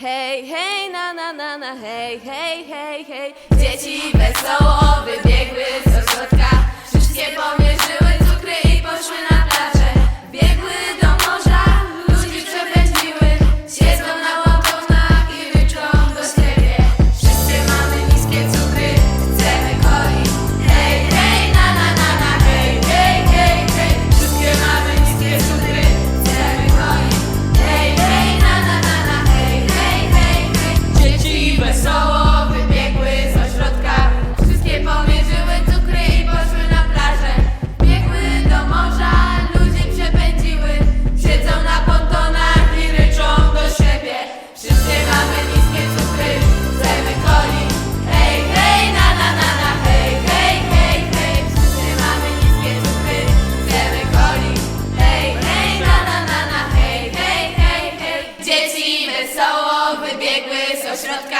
Hej, hej, na, na, na, na, hej, hej, hej, hej. Dzieci Wesoło wybiegły z ośrodka.